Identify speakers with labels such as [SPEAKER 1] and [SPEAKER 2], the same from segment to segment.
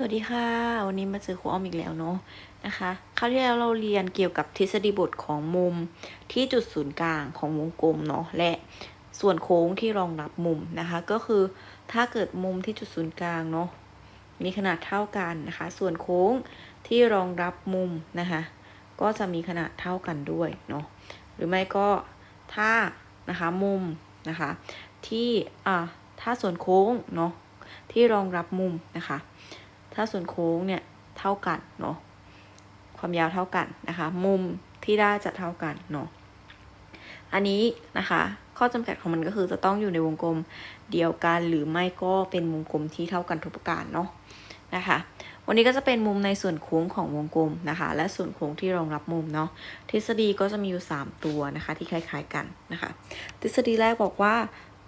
[SPEAKER 1] สวัสดีค่ะ วันนี้มาเจอครูอ้อมอีกแล้วเนาะนะคะคราวที่แล้วเราเรียนเกี่ยวกับทฤษฎีบทของมุมที่จุดศูนย์กลางของวงกลมเนาะและส่วนโค้งที่รองรับมุมนะคะ ก็คือถ้าเกิดมุมที่จุดศูนย์กลางเนาะมีขนาดเท่ากันนะคะ ส่วนโค้งที่รองรับมุมนะคะก็จะมีขนาดเท่ากันด้วยเนาะหรือไม่ก็ถ้านะคะมุมนะคะที่อ่าถ้าส่วนโค้งเนาะที่รองรับมุมนะคะ ถ้าส่วนโค้งเนี่ยเท่ากันเนาะความยาวเท่ากันนะคะ มุมที่ได้จะเท่ากันเนาะอันนี้นะคะ ข้อจำกัดของมันก็คือจะต้องอยู่ในวงกลมเดียวกันหรือไม่ก็เป็นวงกลมที่เท่ากันทุกประการเนาะนะคะ วันนี้ก็จะเป็นมุมในส่วนโค้งของวงกลมนะคะ และส่วนโค้งที่รองรับมุมเนาะทฤษฎีก็จะมีอยู่ 3 ตัวนะคะ ที่คล้าย ๆกันนะคะ ทฤษฎีแรกบอกว่า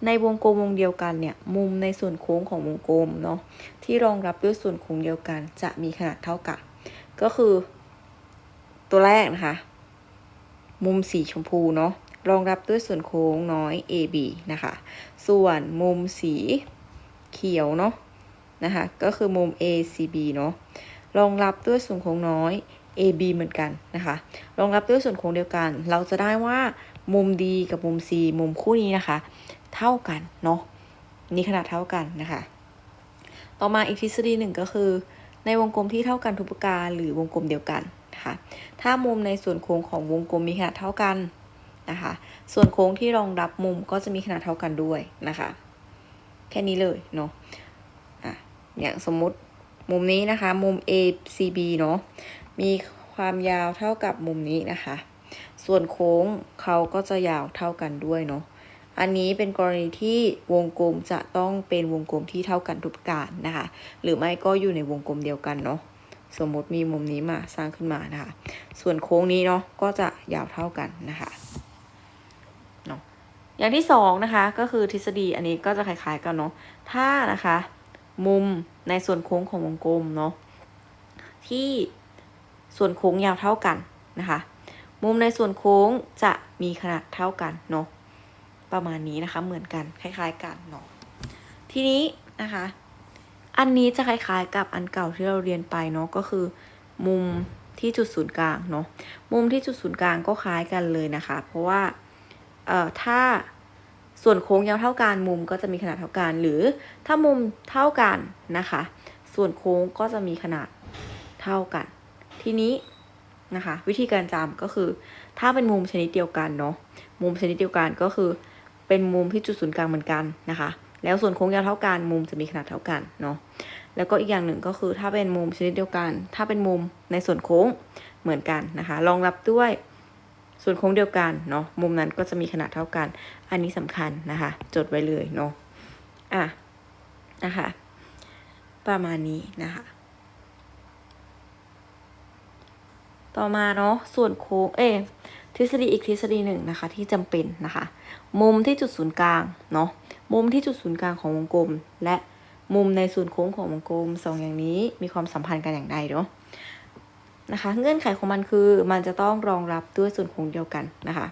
[SPEAKER 1] ในวงกลมวงเดียวกันเนี่ยมุมในส่วนโค้งของวงกลมเนาะที่รองรับด้วยส่วนโค้งเดียวกันจะมีขนาดเท่ากัน ก็คือ ตัวแรกนะคะ มุมสีชมพูเนาะรองรับด้วยส่วนโค้งน้อย AB นะคะ ส่วนมุมสีเขียวเนาะนะคะก็คือมุม ACB เนาะรองรับด้วยส่วนโค้งน้อย AB เหมือนกันนะคะรองรับด้วยส่วนโค้งเดียวกัน เราจะได้ว่ามุม D กับมุม C มุมคู่นี้นะคะ เท่ากันเนาะนี่ขนาดเท่ากันนะคะ ต่อมาอีกทฤษฎีหนึ่งก็คือ ในวงกลมที่เท่ากันทุกประการหรือวงกลมเดียวกันนะคะถ้ามุมในส่วนโค้งของวงกลมมีขนาดเท่ากันนะคะส่วนโค้งที่รองรับมุมก็จะมีขนาดเท่ากันด้วยนะคะ แค่นี้เลยเนาะอะอย่างสมมุติมุมนี้นะคะ มุม ACB เนาะมีความยาวเท่ากับมุมนี้นะคะ ส่วนโค้งเขาก็จะยาวเท่ากันด้วยเนาะ อันนี้เป็นกรณีที่วงกลมจะต้องเป็นวงกลมที่เท่ากันทุกการนะคะ หรือไม่ก็อยู่ในวงกลมเดียวกันเนาะสมมติมีมุมนี้มาสร้างขึ้นมานะคะ ส่วนโค้งนี้เนาะก็จะยาวเท่ากันนะคะเนาะอย่างที่สองนะคะก็คือทฤษฎีอันนี้ก็จะคล้ายๆกันเนาะถ้านะคะ มุมในส่วนโค้งของวงกลมเนาะที่ส่วนโค้งยาวเท่ากันนะคะ มุมในส่วนโค้งจะมีขนาดเท่ากันเนาะ ประมาณนี้นะคะ เหมือนกันคล้ายๆกันเนาะทีนี้นะคะ อันนี้จะคล้ายๆกับอันเก่าที่เราเรียนไปเนาะก็คือ มุมที่จุดศูนย์กลางเนาะมุมที่จุดศูนย์กลางก็คล้ายกันเลยนะคะ เพราะว่าเอ่อถ้าส่วนโค้งยาวเท่ากันมุมก็จะมีขนาดเท่ากัน หรือถ้ามุมเท่ากันนะคะ ส่วนโค้งก็จะมีขนาดเท่ากัน ทีนี้นะคะ วิธีการจำก็คือ ถ้าเป็นมุมชนิดเดียวกันเนาะมุมชนิดเดียวกันก็คือ เป็นมุมที่จุดศูนย์กลางเหมือนกันนะคะ แล้วส่วนโค้งยาวเท่ากันมุมจะมีขนาดเท่ากันเนาะแล้วก็อีกอย่างหนึ่งก็คือถ้าเป็นมุมชนิดเดียวกัน ถ้าเป็นมุมในส่วนโค้งเหมือนกันนะคะรองรับด้วยส่วนโค้งเดียวกันเนาะมุมนั้นก็จะมีขนาดเท่ากัน อันนี้สำคัญนะคะ จดไว้เลยเนาะอะนะคะประมาณนี้นะคะ ต่อมาเนาะส่วนโค้งเอย ทฤษฎีอีกทฤษฎีหนึ่งนะคะที่จำเป็นนะคะ มุมที่จุดศูนย์กลางเนาะมุมที่จุดศูนย์กลางของวงกลม และมุมในส่วนโค้งของวงกลมสองอย่างนี้มีความสัมพันธ์กันอย่างใดเนาะนะคะเงื่อนไขของมันคือมันจะต้องรองรับด้วยส่วนโค้งเดียวกันนะคะ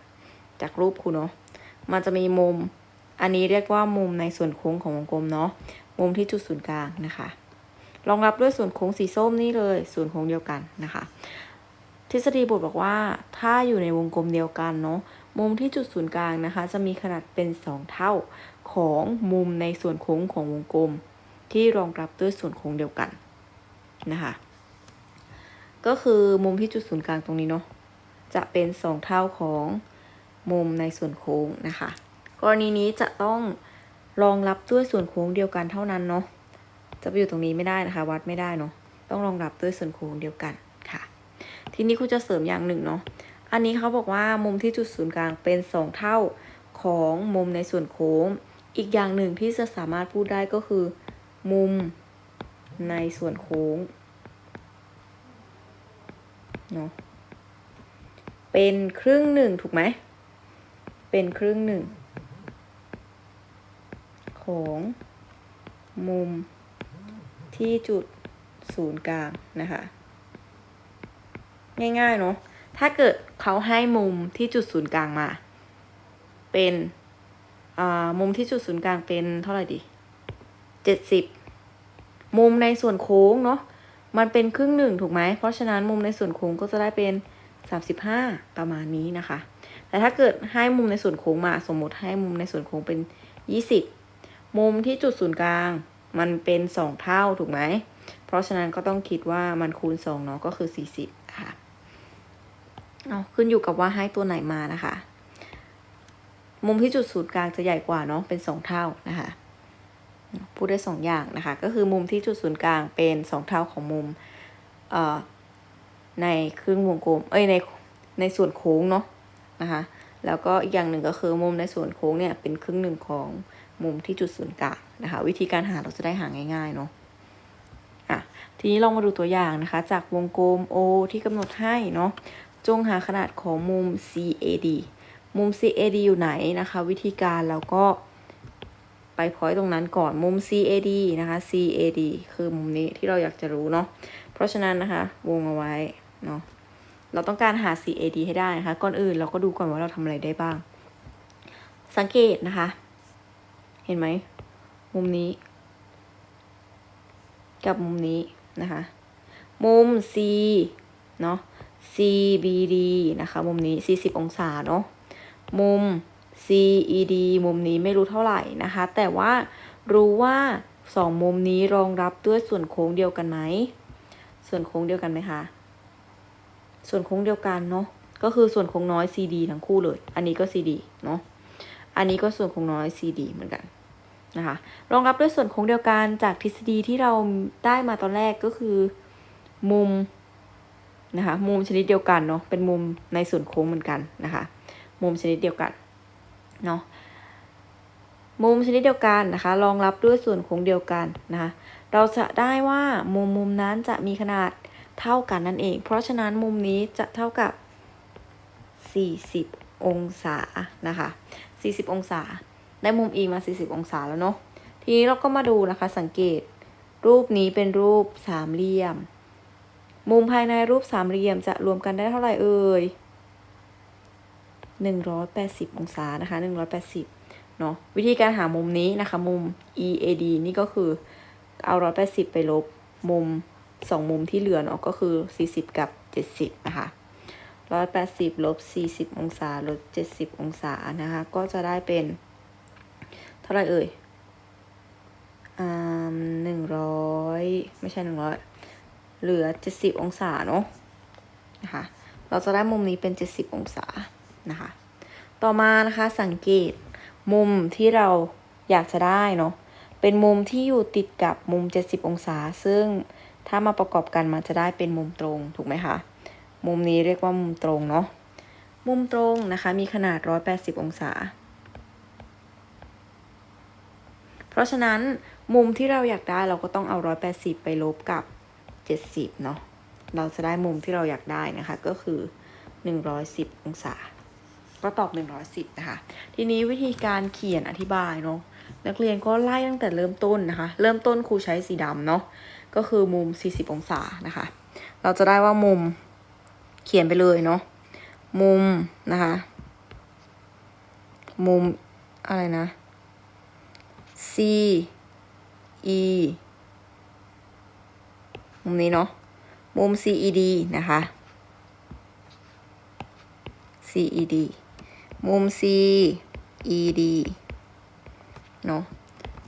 [SPEAKER 1] จากรูปครูเนาะมันจะมีมุมอันนี้เรียกว่ามุมในส่วนโค้งของวงกลมเนาะมุมที่จุดศูนย์กลางนะคะ รองรับด้วยส่วนโค้งสีส้มนี่เลยส่วนโค้งเดียวกันนะคะ ทฤษฎีบทบอกว่าถ้าอยู่ในวงกลมเดียวกันเนาะมุมที่จุดศูนย์กลางนะคะ จะมีขนาดเป็น 2 เท่าของมุมในส่วนโค้งของวงกลม ที่รองรับด้วยส่วนโค้งเดียวกันนะคะก็คือมุมที่จุดศูนย์กลางตรงนี้เนาะจะเป็น 2 เท่าของมุมในส่วนโค้งนะคะ กรณีนี้จะต้องรองรับด้วยส่วนโค้งเดียวกันเท่านั้นเนาะจะไปอยู่ตรงนี้ไม่ได้นะคะ วัดไม่ได้เนาะต้องรองรับด้วยส่วนโค้งเดียวกัน ทีนี้ครูจะเสริมอย่างหนึ่งเนาะ อันนี้เขาบอกว่ามุมที่จุดศูนย์กลางเป็นสองเท่าของมุมในส่วนโค้ง อีกอย่างหนึ่งที่จะสามารถพูดได้ก็คือ มุมในส่วนโค้งเนาะ เป็นครึ่งหนึ่งถูกไหม เป็นครึ่งหนึ่งของมุมที่จุดศูนย์กลางนะคะ ง่ายๆเนาะถ้าเกิดเขาให้มุมที่จุดศูนย์กลางมา เป็นอ่ามุมที่จุดศูนย์กลางเป็นเท่าไหร่ดีเจ็ดสิบมุมในส่วนโค้งเนาะมันเป็นครึ่งหนึ่งถูกไหม เพราะฉะนั้นมุมในส่วนโค้งก็จะได้เป็น35ประมาณนี้นะคะ แต่ถ้าเกิดให้มุมในส่วนโค้งมา สมมติให้มุมในส่วนโค้งเป็น20มุมที่จุดศูนย์กลางมันเป็น2เท่าถูกไหม เพราะฉะนั้นก็ต้องคิดว่ามันคูณ2เนาะก็คือ40นะคะ เอาขึ้นอยู่กับว่าให้ตัวไหนมานะคะ มุมที่จุดศูนย์กลางจะใหญ่กว่าเนาะเป็น2เท่านะคะพูดได้สองอย่างนะคะ ก็คือมุมที่จุดศูนย์กลางเป็นสองเท่าของมุมเอ่อในครึ่งวงกลม เอ้ยในในส่วนโค้งเนาะนะคะ แล้วก็อีกอย่างหนึ่งก็คือมุมในส่วนโค้งเนี่ยเป็นครึ่งหนึ่งของมุมที่จุดศูนย์กลางนะคะ วิธีการหาเราจะได้หาง่ายๆเนาะอะทีนี้ลองมาดูตัวอย่างนะคะ จากวงกลม O ที่กำหนดให้เนาะ จงหาขนาดของมุม CAD มุม CAD อยู่ไหนนะคะ วิธีการเราก็ไปพอยต์ตรงนั้นก่อนมุม CAD นะคะ CAD คือมุมนี้ที่เราอยากจะรู้เนาะเพราะฉะนั้นนะคะ วงเอาไว้เนาะเราต้องการหา CAD ให้ได้นะคะ ก่อนอื่นเราก็ดูก่อนว่าเราทำอะไรได้บ้าง สังเกตนะคะ เห็นไหม มุมนี้ กับมุมนี้นะคะ มุม C เนาะ CBD นะคะมุมนี้ 40 องศาเนาะมุม CED มุมนี้ไม่รู้เท่าไหร่นะคะ แต่ว่ารู้ว่าสองมุมนี้รองรับด้วยส่วนโค้งเดียวกันไหม ส่วนโค้งเดียวกันไหมคะ ส่วนโค้งเดียวกันเนาะก็คือส่วนโค้งน้อย CD ทั้งคู่เลย อันนี้ก็ CD เนาะอันนี้ก็ส่วนโค้งน้อย CD เหมือนกันนะคะรองรับด้วยส่วนโค้งเดียวกันจากทฤษฎีที่เราได้มาตอนแรกก็คือ มุม นะคะ มุมชนิดเดียวกันเนาะ เป็นมุมในส่วนโค้งเหมือนกันนะคะ มุมชนิดเดียวกันเนาะ มุมชนิดเดียวกันนะคะ รองรับด้วยส่วนโค้งเดียวกันนะคะ เราจะได้ว่ามุมมุมนั้นจะมีขนาดเท่ากันนั่นเอง เพราะฉะนั้นมุมนี้จะเท่ากับ 40 องศานะคะ 40 องศา ได้มุม e มา 40 องศาแล้วเนาะ ทีนี้เราก็มาดูนะคะ สังเกตรูปนี้เป็นรูปสามเหลี่ยม มุมภายในรูปสามเหลี่ยมจะรวมกันได้เท่าไหร่เอ่ย180 องศานะคะ 180 เนาะวิธีการหามุมนี้นะคะ มุม EAD นี่ก็คือเอา 180 ไปลบมุม 2 มุมที่เหลือเนาะก็คือ 40 กับ 70 นะคะ 180 ลบ 40 องศา ลบ 70 องศานะคะ ก็จะได้เป็น เท่าไหร่เอ่ยอ่าหนึ่งร้อยไม่ใช่หนึ่งร้อย เหลือ 70 องศาเนาะนะคะเราจะได้มุมนี้เป็น 70 องศานะคะ ต่อมานะคะสังเกตมุมที่เราอยากจะได้เนาะเป็นมุมที่อยู่ติดกับมุม 70 องศา ซึ่งถ้ามาประกอบกันมันจะได้เป็นมุมตรงถูกไหมคะ มุมนี้เรียกว่ามุมตรงเนาะมุมตรงนะคะมีขนาด 180 องศา เพราะฉะนั้นมุมที่เราอยากได้เราก็ต้องเอา 180 ไปลบกับ 70 เนาะเราจะได้มุมที่เราอยากได้นะคะ ก็คือ 110 องศา ก็ตอบ 110 นะคะ ทีนี้วิธีการเขียนอธิบายเนาะนักเรียนก็ไล่ตั้งแต่เริ่มต้นนะคะ เริ่มต้นครูใช้สีดำเนาะก็คือมุม 40 องศานะคะ เราจะได้ว่ามุมเขียนไปเลยเนาะมุมนะคะ มุมอะไรนะ C E มุมนี้เนาะ มุม CED นะคะ CED มุม CED เนาะ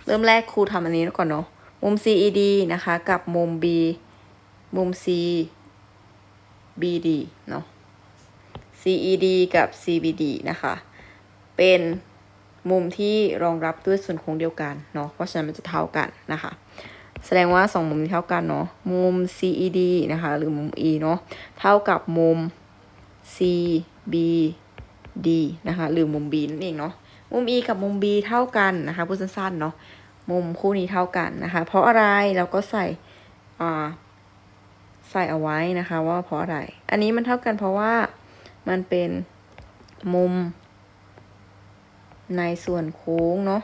[SPEAKER 1] เริ่มแรกครูทำอันนี้ก่อนเนาะ มุม CED นะคะ กับมุม B มุม C BD เนาะ CED กับ CBD นะคะ เป็นมุมที่รองรับด้วยส่วนโค้งเดียวกันเนาะ เพราะฉะนั้นมันจะเท่ากันนะคะ แสดงว่าสองมุมนี้เท่ากันเนาะ มุม CED นะคะ หรือมุม E เนาะ เท่ากับมุม CBD นะคะ หรือมุม B นั่นเองเนาะ มุม E กับมุม B เท่ากันนะคะพูดสั้นๆเนาะ มุมคู่นี้เท่ากันนะคะ เพราะอะไรเราก็ใส่อ่าใส่เอาไว้นะคะ ว่าเพราะอะไร อันนี้มันเท่ากันเพราะว่ามันเป็นมุมในส่วนโค้งเนาะ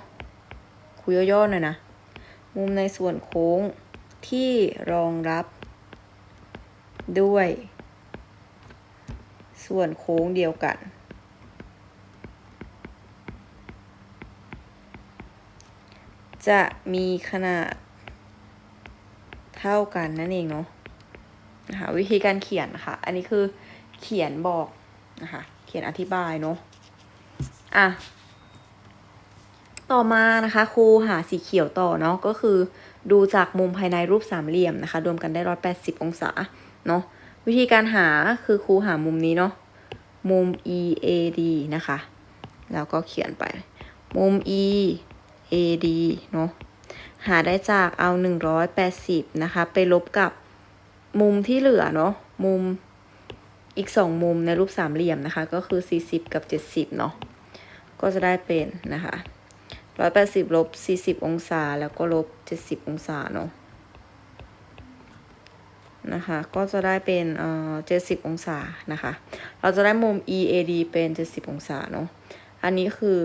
[SPEAKER 1] คุยย่อๆหน่อยนะ มุมในส่วนโค้งที่รองรับ ด้วย ส่วนโค้งเดียวกัน จะมีขนาด เท่ากันนั่นเองเนาะนะคะวิธีการเขียนนะคะอันนี้คือเขียนบอกนะคะเขียนอธิบายเนาะอะ ต่อมานะคะครูหาสีเขียวต่อเนาะก็คือ ดูจากมุมภายในรูปสามเหลี่ยมนะคะรวมกันได้ร้อยแปดสิบองศาเนาะวิธีการหาคือครูหามุมนี้เนาะมุม EAD นะคะ แล้วก็เขียนไป มุม EAD เนาะหาได้จากเอา 180 นะคะ ไปลบกับมุมที่เหลือเนาะมุมอีก 2 มุมในรูปสามเหลี่ยมนะคะ ก็คือ 40 กับ 70 เนาะก็จะได้เป็นนะคะ 180ลบ40องศาแล้วก็ลบ70องศาเนาะนะคะ ก็จะได้เป็นเอ่อ70องศานะคะ เราจะได้มุม EAD เป็น70องศาเนาะ อันนี้คือ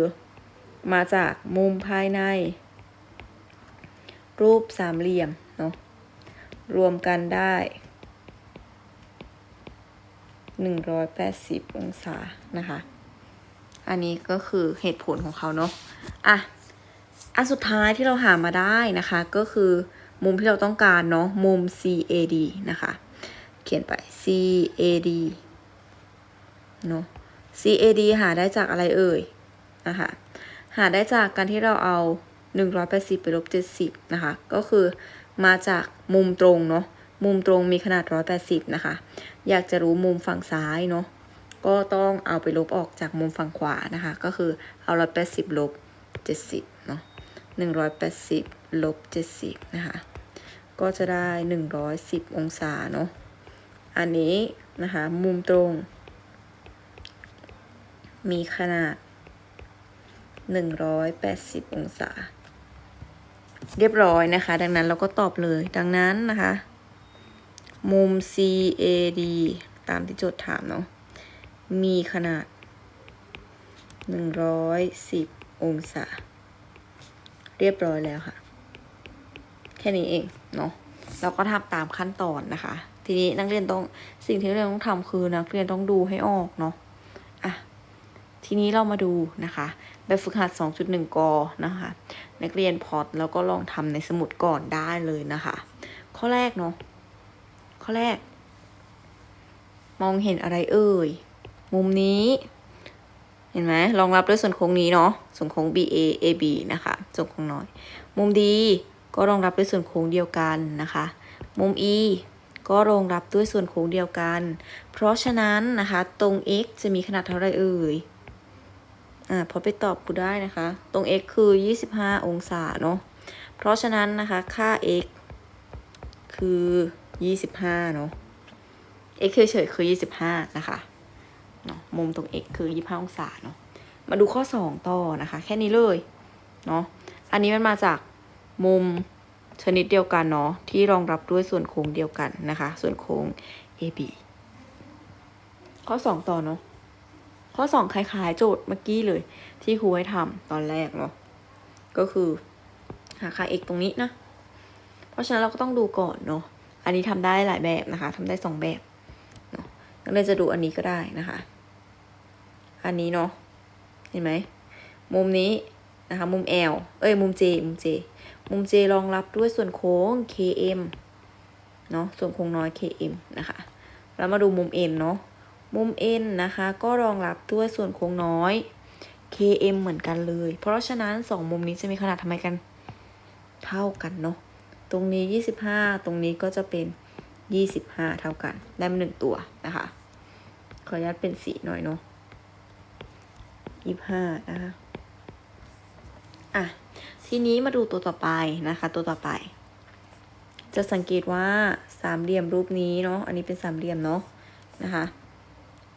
[SPEAKER 1] มาจากมุมภายใน รูปสามเหลี่ยมเนาะ รวมกันได้180องศานะคะ อันนี้ก็คือเหตุผลของเขาเนาะ อะ อันสุดท้ายที่เราหามาได้นะคะ ก็คือมุมที่เราต้องการเนาะมุม CAD นะคะ เขียนไป CAD เนาะ CAD หาได้จากอะไรเอ่ยนะคะหาได้จากการที่เราเอา 180 ไปลบ 70 นะคะ ก็คือมาจากมุมตรงเนาะมุมตรงมีขนาด 180 นะคะ อยากจะรู้มุมฝั่งซ้ายเนาะก็ต้องเอาไปลบออกจากมุมฝั่งขวานะคะ ก็คือเอา 180 ลบ 70 180ลบ70 นะคะ ก็จะได้ 110 องศาเนาะ อันนี้นะคะ มุมตรง มีขนาด 180 องศา เรียบร้อยนะคะ ดังนั้นเราก็ตอบเลย ดังนั้นนะคะ มุม CAD ตามที่โจทย์ถามเนาะ มีขนาด 110 องศา เรียบร้อยแล้วค่ะ แค่นี้เองเนาะเราก็ทำตามขั้นตอนนะคะ ทีนี้นักเรียนต้องสิ่งที่นักเรียนต้องทำคือนักเรียนต้องดูให้ออกเนาะอะทีนี้เรามาดูนะคะแบบฝึกหัด 2.1 กนะคะ นักเรียนพอร์ตแล้วก็ลองทำในสมุดก่อนได้เลยนะคะ ข้อแรกเนาะข้อแรก มองเห็นอะไรเอ่ย มุมนี้ เห็นไหมรองรับด้วยส่วนโค้งนี้เนาะส่วนโค้ง BA AB นะคะส่วนโค้งน้อย มุม D ก็รองรับด้วยส่วนโค้งเดียวกันนะคะ มุม E ก็รองรับด้วยส่วนโค้งเดียวกัน เพราะฉะนั้นนะคะ ตรง x จะมีขนาดเท่าไรเอ่ยอ่าพอไปตอบกูได้นะคะ ตรง x คือ 25 องศาเนาะเพราะฉะนั้นนะคะค่า x คือ 25เนาะ x เฉยๆคือ 25 นะคะ เนาะมุมตรง x คือ 25 องศาเนาะมาดูข้อ 2 ต่อนะคะ แค่นี้เลยเนาะอันนี้มันมาจากมุมชนิดเดียวกันเนาะที่รองรับด้วยส่วนโค้งเดียวกันนะคะ ส่วนโค้ง AB ข้อ 2 ต่อเนาะข้อ 2 คล้ายๆ โจทย์เมื่อกี้เลย ที่ครูให้ทำตอนแรกเนาะก็คือหาค่า x ตรงนี้นะ เพราะฉะนั้นเราก็ต้องดูก่อนเนาะอันนี้ทำได้หลายแบบนะคะทำได้สองแบบเนาะนักเรียนจะดูอันนี้ก็ได้นะคะ อันนี้เนาะเห็นไหมมุมนี้นะคะมุม L เอ้ยมุม J มุม J มุม J รองรับด้วยส่วนโค้ง KM เนาะส่วนโค้งน้อย KM นะคะแล้วมาดูมุม N เนาะมุม N นะคะก็รองรับด้วยส่วนโค้งน้อย KM เหมือนกันเลย เพราะฉะนั้นสองมุมนี้จะมีขนาดทำไมกัน เท่ากันเนาะตรงนี้ 25 ตรงนี้ก็จะเป็น 25 เท่ากันได้มาหนึ่งตัวนะคะขออนุญาตเป็นสีหน่อยเนาะ 25นะคะอะ ทีนี้มาดูตัวต่อไปนะคะ ตัวต่อไป จะสังเกตว่าสามเหลี่ยมรูปนี้เนาะ อันนี้เป็นสามเหลี่ยมเนาะนะคะ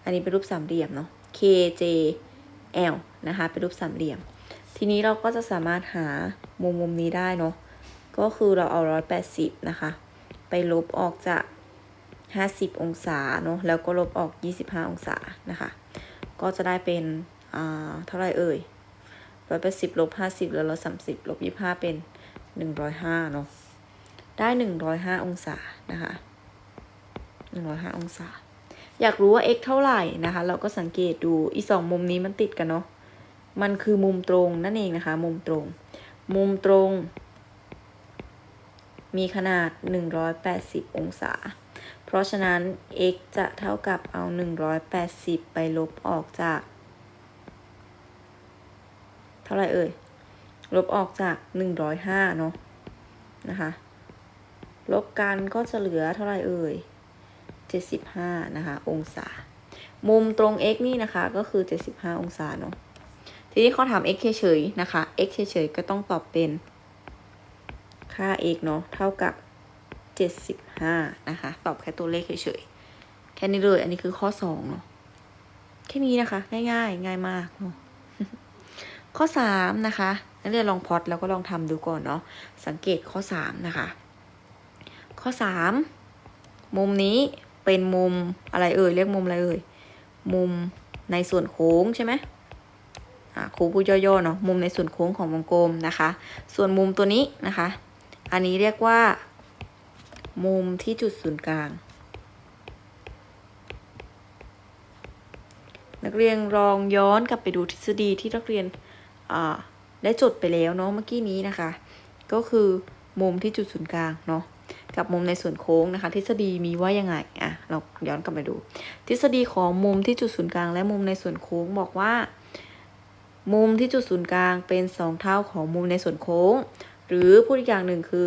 [SPEAKER 1] อันนี้เป็นรูปสามเหลี่ยมเนาะ KJL นะคะ เป็นรูปสามเหลี่ยม ทีนี้เราก็จะสามารถหามุมมุมนี้ได้เนาะ ก็คือเราเอา180นะคะ ไปลบออกจาก50องศาเนาะ แล้วก็ลบออก25องศานะคะ ก็จะได้เป็น อ่าเท่าไหรเอ่ย180ลบ50แล้วเรา30ลบ25เป็น105เนาะได้105อยห้าองศานะคะ105องศา อยากรู้ว่า x เท่าไหร่นะคะ เราก็สังเกตดูอีสองมุมนี้มันติดกันเนาะมันคือมุมตรงนั่นเองนะคะ มุมตรง มุมตรง มีขนาด 180 องศา เพราะฉะนั้น x จะเท่ากับเอา 180 ไปลบออกจาก เท่าไหร่เอ่ย ลบออกจาก105เนาะนะคะ ลบกันก็จะเหลือเท่าไหร่เอ่ย75นะคะ องศา มุมตรง x นี่นะคะก็คือ75องศาเนาะ ทีนี้เขาถาม x เฉยๆนะคะ x เฉยๆก็ต้องตอบเป็น ค่า x เนาะเท่ากับ75นะคะ ตอบแค่ตัวเลขเฉยๆ แค่นี้เลย อันนี้คือข้อ2เนาะ แค่นี้นะคะ ง่ายๆ ง่ายมากเนาะ ข้อ 3 นะคะนักเรียนลองพอดแล้วก็ลองทำดูก่อนเนาะสังเกตข้อ 3 นะคะ ข้อ 3 มุมนี้เป็นมุมอะไรเอ่ยเรียกมุมอะไรเอ่ยมุมในส่วนโค้งใช่ไหมอ่าครูพูดย่อๆเนาะมุมในส่วนโค้งของวงกลมนะคะ ส่วนมุมตัวนี้นะคะ อันนี้เรียกว่า มุมที่จุดศูนย์กลาง นักเรียนลองย้อนกลับไปดูทฤษฎีที่นักเรียน ได้จดไปแล้วเนาะเมื่อกี้นี้นะคะ ก็คือมุมที่จุดศูนย์กลางเนาะกับมุมในส่วนโค้งนะคะ ทฤษฎีมีว่ายังไงอะเราย้อนกลับไปดู ทฤษฎีของมุมที่จุดศูนย์กลาง และมุมในส่วนโค้งบอกว่า มุมที่จุดศูนย์กลางเป็นสองเท่าของมุมในส่วนโค้ง หรือพูดอีกอย่างหนึ่งคือ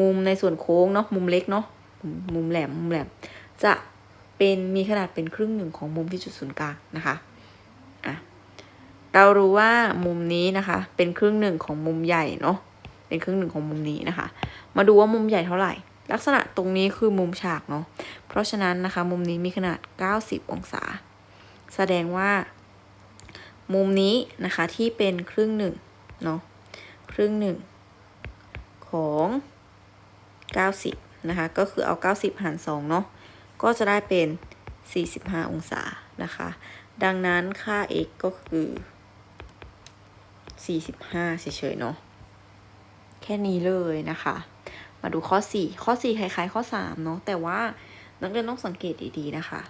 [SPEAKER 1] มุมในส่วนโค้งเนาะมุมเล็กเนาะมุมแหลมมุมแหลมจะเป็นมีขนาดเป็นครึ่งหนึ่งของมุมที่จุดศูนย์กลางนะคะ เรารู้ว่ามุมนี้นะคะ เป็นครึ่งหนึ่งของมุมใหญ่เนาะเป็นครึ่งหนึ่งของมุมนี้นะคะ มาดูว่ามุมใหญ่เท่าไหร่ ลักษณะตรงนี้คือมุมฉากเนาะเพราะฉะนั้นนะคะมุมนี้มีขนาด 90 องศา แสดงว่า มุมนี้นะคะที่เป็นครึ่งหนึ่งเนาะครึ่งหนึ่งของ 90 นะคะ ก็คือเอา 90 หาร 2 เนาะ ก็จะได้เป็น 45 องศานะคะ ดังนั้นค่า x ก็คือ 45เฉยๆเนาะแค่นี้เลยนะคะ มาดูข้อ 4 ข้อ 4 คล้ายๆ ข้อ 3 เนาะแต่ว่านักเรียนต้องสังเกตดีๆนะคะ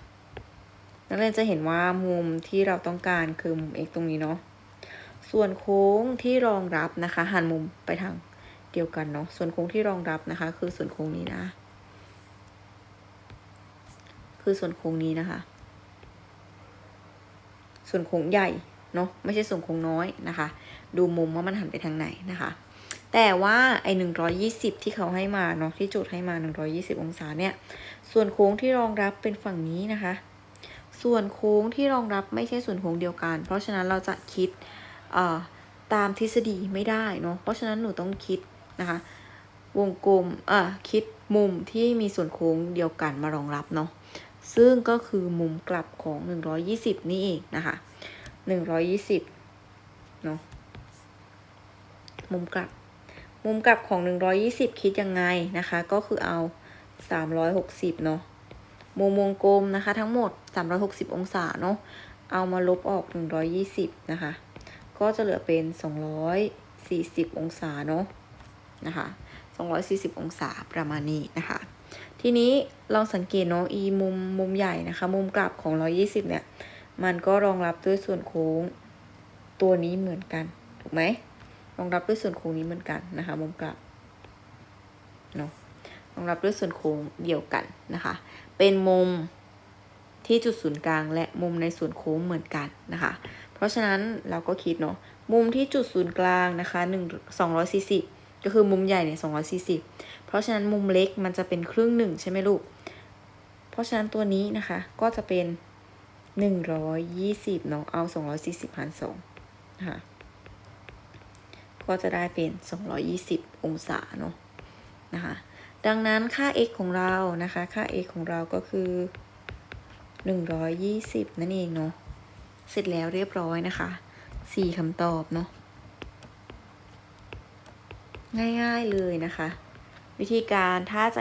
[SPEAKER 1] นักเรียนจะเห็นว่ามุมที่เราต้องการคือมุม x ตรงนี้เนาะส่วนโค้งที่รองรับนะคะหันมุมไปทางเดียวกันเนาะส่วนโค้งที่รองรับนะคะ คือส่วนโค้งนี้นะ คือส่วนโค้งนี้นะคะ ส่วนโค้งใหญ่เนาะไม่ใช่ส่วนโค้งน้อยนะคะ ดูมุมว่ามันหันไปทางไหนนะคะ แต่ว่าไอ้หนึ่งร้อยี่สิบที่เขาให้มาเนาะที่โจทย์ให้มาหนึ่งร้องศาเนี่ย ส่วนโค้งที่รองรับเป็นฝั่งนี้นะคะ ส่วนโค้งที่รองรับไม่ใช่ส่วนโค้งเดียวกัน เพราะฉะนั้นเราจะคิดตามทฤษฎีไม่ได้เนาะเพราะฉะนั้นหนูต้องคิดนะคะ วงกลมเอะคิดมุมที่มีส่วนโค้งเดียวกันมารองรับเนาะซึ่งก็คือมุมกลับของ 120 นี่เองนะคะ 120 มุมกลับ มุมกลับของ 120 คิดยังไงนะคะ ก็คือเอา 360 เนาะมุมวงกลมนะคะทั้งหมด 360 องศาเนาะเอามาลบออก 120 นะคะ ก็จะเหลือเป็น 240 องศาเนาะนะคะ 240 องศาประมาณนี้นะคะ ทีนี้ลองสังเกตเนาะอีมุมมุมใหญ่นะคะ มุมกลับของ 120 เนี่ย มันก็รองรับด้วยส่วนโค้งตัวนี้เหมือนกัน ถูกไหม รองรับด้วยส่วนโค้งนี้เหมือนกันนะคะมุมกลับเนาะรองรับด้วยส่วนโค้งเดียวกันนะคะ เป็นมุมที่จุดศูนย์กลางและมุมในส่วนโค้งเหมือนกันนะคะ เพราะฉะนั้นเราก็คิดเนาะมุมที่จุดศูนย์กลางนะคะหนึ่งสองร้อยสี่สิบก็คือมุมใหญ่เนี่ยสองร้อยสี่สิบเพราะฉะนั้นมุมเล็กมันจะเป็นครึ่งหนึ่งใช่ไหมลูก เพราะฉะนั้นตัวนี้นะคะก็จะเป็นหนึ่งร้อยยี่สิบเนาะเอาสองร้อยสี่สิบหารสองนะคะ ก็จะได้เป็นสองร้อยยี่สิบองศาเนาะนะคะดังนั้นค่า x ของเรานะคะค่า x ของเราก็คือ 120 นั่นเองเนาะเสร็จแล้วเรียบร้อยนะคะ 4คำตอบเนาะง่ายๆเลยนะคะ วิธีการถ้าจะ